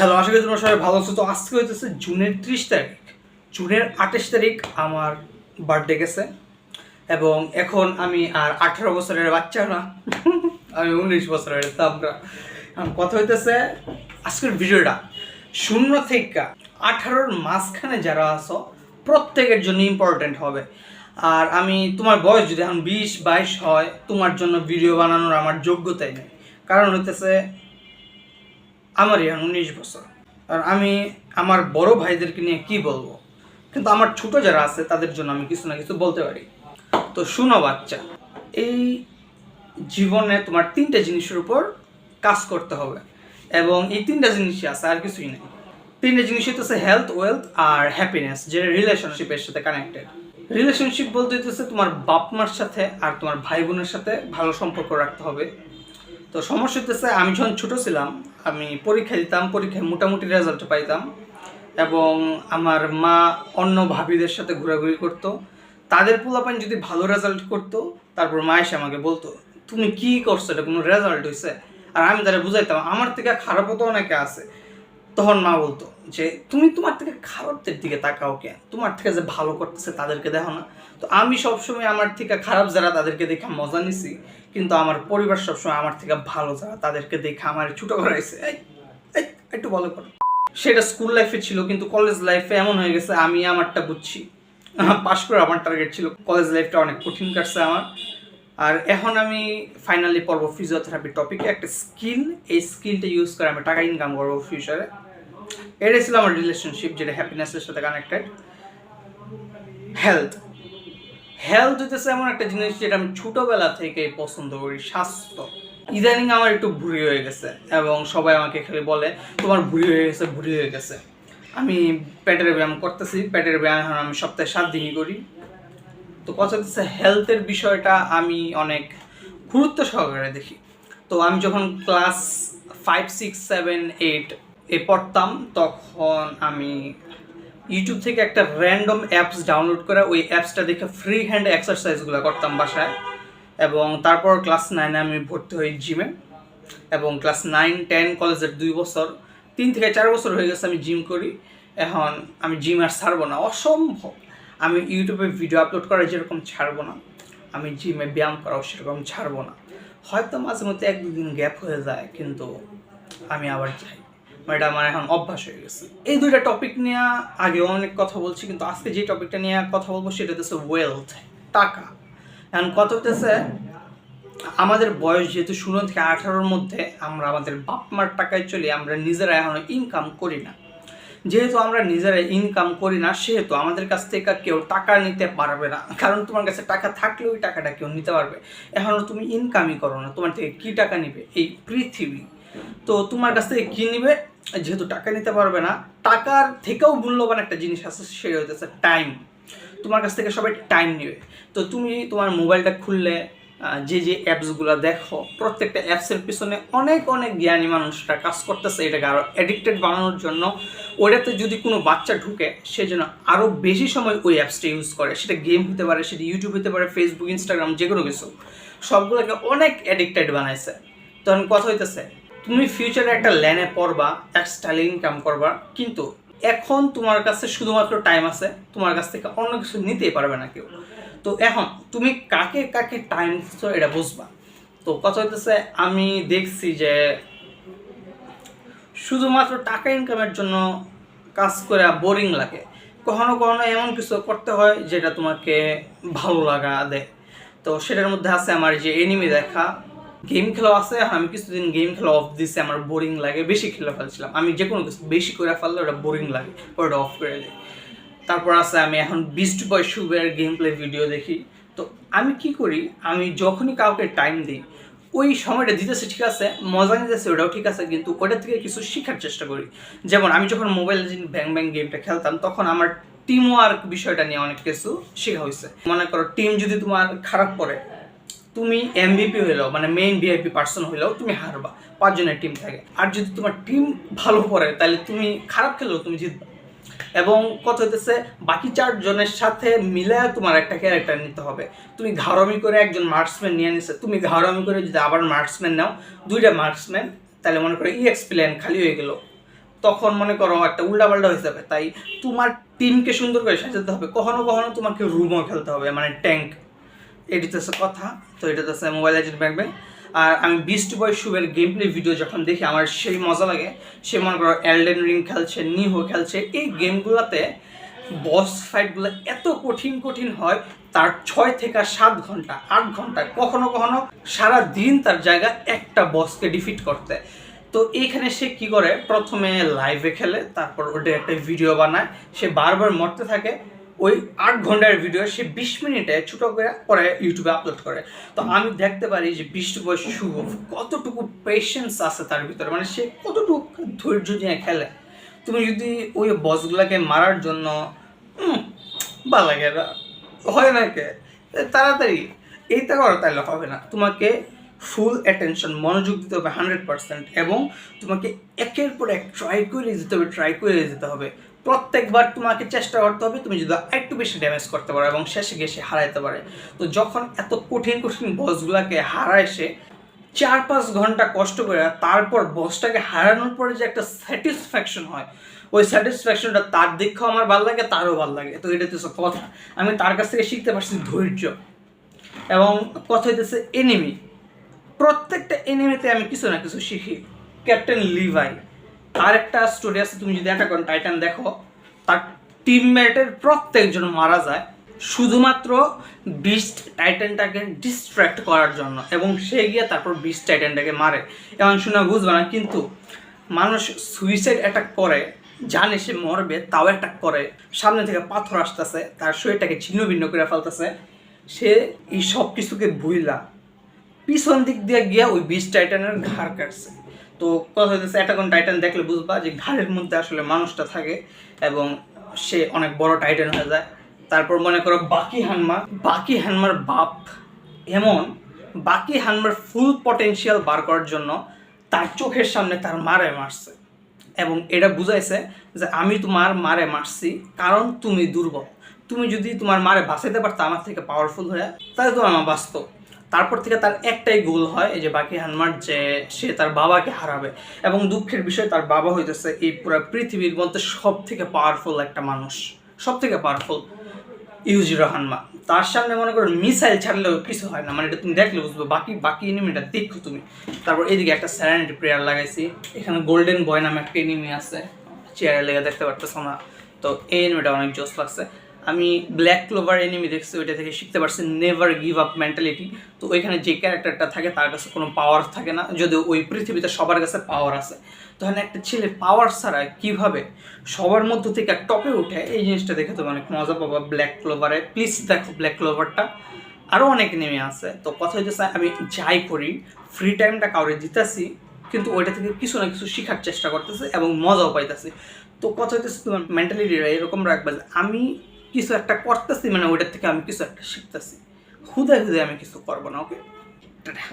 Hello, আশা করি তোমরা সবাই ভালো আছো। তো আজকে হইতেছে জুনের ত্রিশ তারিখ। জুনের আঠাশ তারিখ আমার বার্থডে গেছে। এবং এখন আমি আর আঠারো বছরের বাচ্চা না। আমি উনিশ বছরের, তো কথা হইতেছে আজকের ভিডিওটা। শূন্য থেকে আঠারোর মাঝখানে যারা আছো, প্রত্যেকের জন্য ইম্পর্টেন্ট হবে। আর আমি তোমার বয়স যদি এখন বিশ, বাইশ হয়, তোমার জন্য ভিডিও বানানোর আমার যোগ্যতাই নেই। কারণ হইতেছে আমারই এখন উনিশ বছর। আর আমি আমার বড় ভাইদেরকে নিয়ে কি বলব? কিন্তু আমার ছোট যারা আছে, তাদের জন্য আমি কিছু না কিছু বলতে পারি। তো শুনো বাচ্চা, এই জীবনে তোমার তিনটে জিনিসের উপর কাজ করতে হবে। এবং এই তিনটা জিনিসই আছে, আর কিছুই নেই। তিনটে জিনিস হচ্ছে হেলথ ওয়েলথ আর হ্যাপিনেস যেটা রিলেশনশিপের সাথে কানেক্টেড রিলেশনশিপ বলতে হচ্ছে তোমার বাপ মার সাথে আর তোমার ভাই বোনের সাথে ভালো সম্পর্ক রাখতে হবে। তো সমস্যা হতেছে আমি যখন ছোটো ছিলাম, আমি পরীক্ষা দিতাম, পরীক্ষায় মোটামুটি রেজাল্ট পাইতাম এবং আমার মা অন্য ভাবিদের সাথে ঘোরাঘুরি করত। তাদের পোলাপান যদি ভালো রেজাল্ট করতো, তারপর মা এসে আমাকে বলতো, তুমি কি করছ? এটা কোনো রেজাল্ট হয়েছে আর আমি তারা বুঝাইতাম, আমার থেকে খারাপও তো অনেকে আছে। তখন মা বলতো যে, তুমি তোমার থেকে খারাপদের দিকে তাকাও কেন? তোমার থেকে যে ভালো করতেছে তাদেরকে দেখো না। তো আমি সবসময় আমার থেকে খারাপ যারা তাদেরকে দেখে মজা নিছি, কিন্তু আমার পরিবার সবসময় আমার থেকে ভালো যারা তাদেরকে দেখে আমার ছোট করাইছে। একটু ভালো করো। সেটা স্কুল লাইফে ছিল, কিন্তু কলেজ লাইফে এমন হয়ে গেছে, আমি আমারটা বুঝছি। পাশ করে আমার টার্গেট ছিল। কলেজ লাইফটা অনেক কঠিন কাটছে আমার। আর এখন আমি ফাইনালি পড়ব ফিজিওথেরাপি টপিকে একটা স্কিল এই স্কিলটা ইউজ করে আমি টাকা ইনকাম করব ফিউচারে এটাই ছিল আমার রিলেশনশিপ যেটা হ্যাপিনেসের সাথে কানেক্টেড হেলথ হেলথ হইতেছে এমন একটা জিনিস যেটা আমি ছোটবেলা থেকে পছন্দ করি, স্বাস্থ্য। ইদানিং আমার একটু ভুড়ি হয়ে গেছে এবং সবাই আমাকে খালি বলে, তোমার ভুড়ি হয়ে গেছে, ভুড়ি হয়ে গেছে। আমি পেটের ব্যায়াম করতেছি, পেটের ব্যায়াম আমি সপ্তাহে সাত দিনই করি। তো কথা হচ্ছে হেলথের বিষয়টা আমি অনেক গুরুত্ব সহকারে দেখি। তো আমি যখন class five six seven eight এ পড়তাম, তখন আমি ইউটিউব থেকে একটা র্যান্ডম অ্যাপস ডাউনলোড করে ওই অ্যাপসটা দেখে ফ্রি হ্যান্ড এক্সারসাইজগুলো করতাম বাসায়। এবং তারপর ক্লাস নাইনে আমি ভর্তি হই জিমে এবং ক্লাস নাইন টেন কলেজের দুই বছর, তিন থেকে চার বছর হয়ে গেছে আমি জিম করি। এখন আমি জিম আর ছাড়বো না, অসম্ভব। আমি ইউটিউবে ভিডিও আপলোড করা যেরকম ছাড়বো না, আমি জিমে ব্যায়াম করাও সেরকম ছাড়বো না। হয়তো মাঝে মধ্যে এক দুদিন গ্যাপ হয়ে যায়, কিন্তু আমি আবার যাই। মানে এটা আমার এখন অভ্যাস হয়ে গেছে। এই দুইটা টপিক নিয়ে আগেও অনেক কথা বলছি, কিন্তু আজকে যে টপিকটা নিয়ে কথা বলব সেটা হচ্ছে ওয়েলথ টাকা। এখন কত হতেছে আমাদের বয়স যেহেতু ষোলো থেকে আঠারোর মধ্যে আমরা আমাদের বাপ মার টাকায় চলি আমরা নিজেরা এখনও ইনকাম করি না। যেহেতু আমরা নিজেরা ইনকাম করি না, সেহেতু আমাদের কাছ থেকে কেউ টাকা নিতে পারবে না। কারণ তোমার কাছে টাকা থাকলে ওই টাকাটা কেউ নিতে পারবে। এখনও তুমি ইনকামই করো না। তোমার থেকে কী টাকা নিবে? এই পৃথিবী। তো তোমার কাছ থেকে কী নিবে? যেহেতু টাকা নিতে পারবে না, টাকার থেকেও মূল্যবান একটা জিনিস আছে, সেটা হচ্ছে টাইম তোমার কাছ থেকে সবাই টাইম নেবে। তো তুমি তোমার মোবাইলটা খুললে যে যে অ্যাপসগুলো দেখো, প্রত্যেকটা অ্যাপসের পিছনে অনেক অনেক জ্ঞানী মানুষরা কাজ করতেছে এটাকে আরও অ্যাডিক্টেড বানানোর জন্য। ওটাতে যদি কোনো বাচ্চা ঢুকে, সে যেন আরও বেশি সময় ওই অ্যাপসটা ইউজ করে। সেটা গেম হতে পারে, সেটা ইউটিউব হতে পারে ফেসবুক ইনস্টাগ্রাম যে কোনো কিছু। সবগুলোকে অনেক অ্যাডিক্টেড বানাইছে। তখন কথা হইতেছে তুমি ফিউচারে একটা ল্যানে পড়বা এক্সট্রা ইনকাম করবা, কিন্তু এখন তোমার কাছে শুধুমাত্র টাইম আছে, তোমার কাছ থেকে অন্য কিছু নিতেই পারবে না কেউ। তো এখন তুমি কাকে কাকে টাইম দিচ্ছ এটা বুঝবা। তো কথা হইতেছে, আমি দেখছি যে শুধুমাত্র টাকা ইনকামের জন্য কাজ করে বোরিং লাগে। কখনো কখনো এমন কিছু করতে হয় যেটা তোমাকে ভালো লাগা দেয়। তো সেটার মধ্যে আছে আমার যে এনিমি দেখা গেম খেলা আছে আমি কিছুদিন গেম খেলা অফ দিছি, আমার বোরিং লাগে, বেশি খেলে ফেলছিলাম। আমি যে কোনো কিছু, বেশি করে ফেললে ওটা বোরিং লাগে ওটা অফ করে দিই তারপর আছে, আমি এখন বিস্ট বয় শুভের গেম প্লে ভিডিও দেখি। তো আমি কি করি, আমি যখনই কাউকে টাইম দিই, ওই সময়টা দিতেছে ঠিক আছে, মজা নিতেছে, ওটাও ঠিক আছে, কিন্তু ওটা থেকে কিছু শেখার চেষ্টা করি। যেমন আমি যখন মোবাইল ব্যাং ব্যাং গেমটা খেলতাম, তখন আমার টিম ওয়ার্ক বিষয়টা নিয়ে অনেক কিছু শেখা হয়েছে। মনে করো টিম যদি তোমার খারাপ পড়ে তুমি এমভিপি হইলেও মানে মেইন ভিআইপি পার্সন হইলেও তুমি হারবা, পাঁচজনের টিম থাকে। আর যদি তোমার টিম ভালো পড়ে, তাহলে তুমি খারাপ খেললেও তুমি জিতবা। এবং কথা হইতেছে, বাকি চারজনের সাথে মিলে তোমার একটা ক্যারেক্টার নিতে হবে। তুমি ঘাড়মি করে একজন মার্কসম্যান নিয়ে নিছে, তুমি ঘাড়মি করে যদি আবার মার্কসম্যান নাও, দুইটা মার্কসম্যান তাহলে মনে করো ইএক্স প্ল্যান খালি হয়ে গেল। তখন মনে করো একটা উল্টাপাল্টা হয়ে যাবে। তাই তোমার টিমকে সুন্দর করে সাজাতে হবে, কখনো কখনো তোমাকে রুমও খেলতে হবে মানে ট্যাঙ্ক এটি তো কথা, তো এটা তো মোবাইল এজেন্ট ব্যাংক আর আমি বিস্ট বয় শুভের গেম প্লে ভিডিও যখন দেখি, আমার সেই মজা লাগে। সে মনে করো এলডেন রিং খেলছে নিহো খেলছে, এই গেমগুলোতে বস ফাইটগুলো এত কঠিন কঠিন হয়, তার ছয় থেকে সাত ঘণ্টা, আট ঘণ্টা, কখনো কখনো সারা দিন তার জায়গা একটা বসকে ডিফিট করতে। তো এইখানে সে কি করে? প্রথমে লাইভে খেলে, তারপর ওটা একটা ভিডিও বানায়, সে বারবার মরতে থাকে ওই আট ঘণ্টার ভিডিও সে বিশ মিনিটে ছোটো করে পরে ইউটিউবে আপলোড করে। তো আমি দেখতে পারি যে বিশ বয়স শুভ, কতটুকু পেশেন্স আছে তার ভিতরে? মানে সে কতটুকু ধৈর্য নিয়ে খেলে? তুমি যদি ওই বসগুলাকে মারার জন্য ভালো লাগে হয় না কে? তাড়াতাড়ি, এইটা করো তাহলে হবে না। তোমাকে ফুল অ্যাটেনশন মনোযোগ দিতে হবে হান্ড্রেড পার্সেন্ট এবং তোমাকে একের পর এক ট্রাই করে যেতে হবে ট্রাই করে যেতে হবে। প্রত্যেকবার তোমাকে চেষ্টা করতে হবে তুমি যদি একটু বেশি ড্যামেজ করতে পারো এবং শেষে গিয়ে সে হারাইতে পারে। তো যখন এত কঠিন কঠিন বসগুলাকে হারায় সে চার পাঁচ ঘণ্টা কষ্ট করে তারপর বসটাকে হারানোর পরে যে একটা স্যাটিসফ্যাকশন হয়, ওই স্যাটিসফ্যাকশনটা তার দেখেও আমার ভালো লাগে, তারও ভালো লাগে। তো এটা তো কথা। আমি তার কাছ থেকে শিখতে পারছি ধৈর্য। এবং কথা হইতেছে এনিমি প্রত্যেকটা এনিমিতে আমি কিছু না কিছু শিখি। ক্যাপ্টেন লিভাই তার একটা স্টোরি আছে, তুমি যদি একটা কোন টাইটান দেখো, তার টিমমেটের প্রত্যেকজন মারা যায়, শুধুমাত্র বিস্ট টাইটানটাকে ডিস্ট্র্যাক্ট করার জন্য, এবং সে গিয়ে তারপর বিস্ট টাইটানটাকে মারে। এমন শোনা বুঝবে না, কিন্তু মানুষ সুইসাইড অ্যাটাক করে, জানে সে মরবে, তাও অ্যাটাক করে, সামনে থেকে পাথর আসতেছে, তার শরীরটাকে ছিন্ন ভিন্ন করে ফেলতেছে, সে এই সব কিছুকে ভুইলা। পিছন দিক দিয়ে গিয়া ওই বিচ টাইটানের ঘাড় কাটছে। তো কথা হইতেছে একটা কোন টাইটান দেখলে বুঝবা যে ঘাড়ের মধ্যে আসলে মানুষটা থাকে এবং সে অনেক বড় টাইটান হয়ে যায়। তারপর মনে করো বাকি হানমা, বাকি হানমার বাপ এমন, বাকি হানমার ফুল পটেনশিয়াল বার করার জন্য তার চোখের সামনে তার মারে মারছে। এবং এটা বুঝাইছে যে আমি তোমার মারে মারছি কারণ তুমি দুর্বল। তুমি যদি তোমার মারে বাঁচাইতে পারতো আমার থেকে পাওয়ারফুল হয়ে, তাহলে তোমার মা বাঁচত। তারপর থেকে তার একটাই গোল হয় যে বাকি হানমার যে সে তার বাবাকে হারাবে। এবং দুঃখের বিষয়, তার বাবা হইতেছে এই পুরো পৃথিবীর মধ্যে সব থেকে পাওয়ারফুল একটা মানুষ। সব থেকে পাওয়ারফুল ইউজিরো হানমা। তার সামনে মনে করো মিসাইল ছাড়লেও কিছু হয় না মানে এটা তুমি দেখলে বুঝবে, বাকি বাকি এনিমিটা দেখো তুমি। তারপর এদিকে একটা স্যারেন্টি প্লেয়ার লাগাইছি। এখানে গোল্ডেন বয় নামে একটা এনিমি আছে চেয়ারে লেগে দেখতে পারতেছো না। তো এই এনিমিটা অনেক জোস লাগছে। আমি ব্ল্যাক ক্লোভার এনিমি দেখছি, ওইটা থেকে শিখতে পারছি নেভার গিভ আপ মেন্টালিটি তো ওইখানে যে ক্যারেক্টারটা থাকে, তার কাছে কোনো পাওয়ার থাকে না, যদিও ওই পৃথিবীতে সবার কাছে পাওয়ার আছে। তখন একটা ছেলে পাওয়ার ছাড়া কীভাবে সবার মধ্য থেকে টপে উঠে, এই জিনিসটা দেখে তুমি অনেক মজা পাবা। ব্ল্যাক ক্লোভারে প্লিজ দেখো ব্ল্যাক ক্লোভারটা আরও অনেক নেমে আছে। তো কথা হইতেছে, আমি যাই করি ফ্রি টাইমটা কাউরে দিতেছি, কিন্তু ওইটা থেকে কিছু না কিছু শেখার চেষ্টা করতেছে এবং মজাও পাইতেছি। তো কথা হইতেছে, তোমার মেন্টালিটিটা এরকম রাখবে আমি কিছু একটা করতেছি মানে ওইটার থেকে আমি কিছু একটা শিখতেছি। হুদে হুদে আমি কিছু করব না, ওকে? টাটা।